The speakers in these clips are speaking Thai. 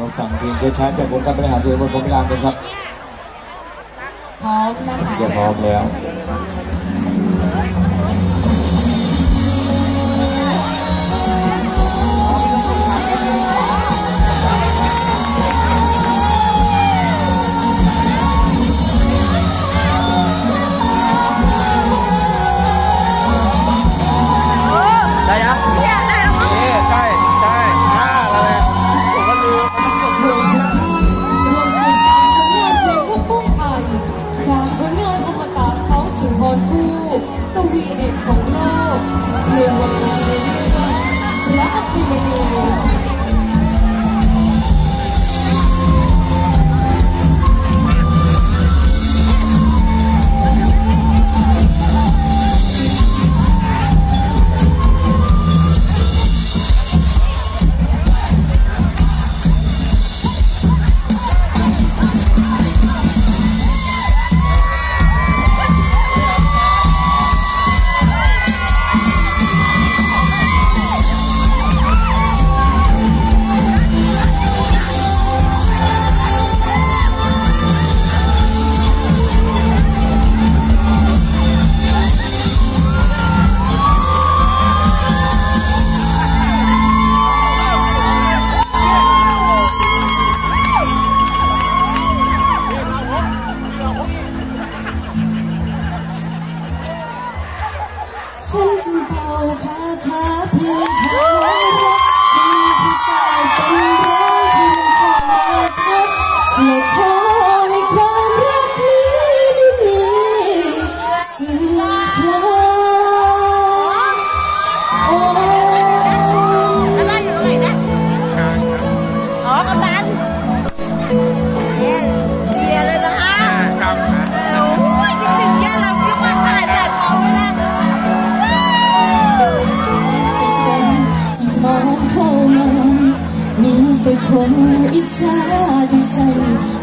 มาฝั่งทีมเจ้าชายจากองค์การบริหารโดยนบรมพิรามเป็นครับพร้อมนะคะ จะพร้อมแล้ว ฉันจะงเป่าคาถาเพียงแค่รักมีผู้สาวเป็นร้อยที่มันเขอมาทักและขอ คนอิจฉาดีใจ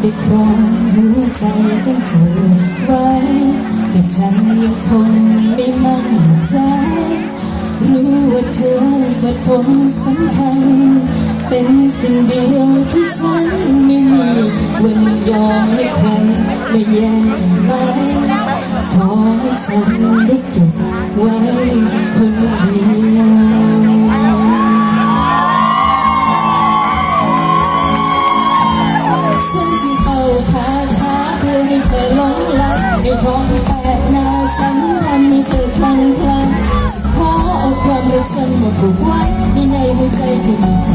ได้ครองหัวใจของเธอไว้ แต่ใจยังคงไม่มั่นใจ รู้ว่าเธอเป็นคนสำคัญ เป็นสิ่งเดียวที่ฉันไม่มีวันยอมให้ใครไม่แย่งไปขอให้ฉันได้เก็บไว้คนเดียว chân một củ quái đi ngay hơi tay thì mình